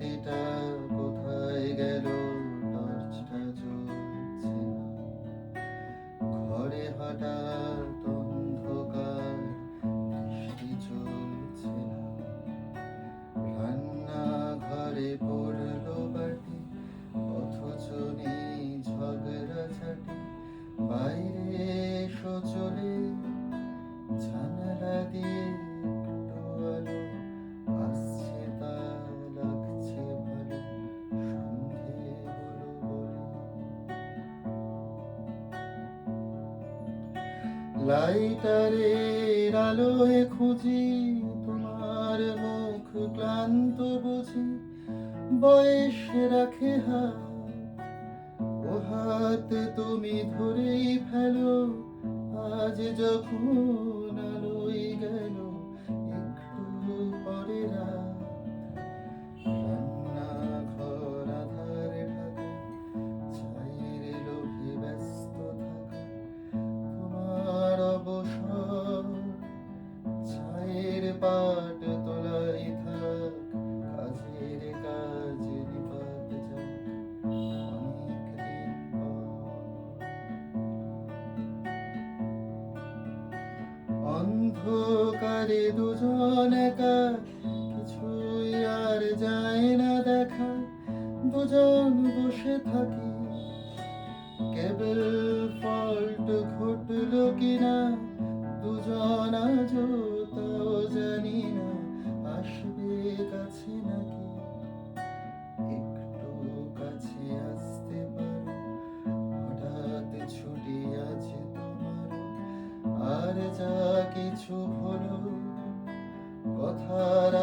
বাতিটা কোথায় গেল? টর্চটা জ্বলছে না। ঘরে হঠাৎ অন্ধকার চলছে না। রান্না ঘরে পড়ল বাটি, অথচ নেই ঝগড়া ছাটি বাইরে সচল লাইটারের আলোয় খুঁজি, তোমার মুখ ক্লান্ত বুঝি, বয়স রাখে হাত, ও হাত তুমি ধরেই ফেলো, আজ যখন অন্ধকারে দুজন একা কিছুই আর যায় না দেখা। দুজন বসে থাকি। কেবল ফল্ট ঘটল কিনা? দুজন কিছু ভুল কথার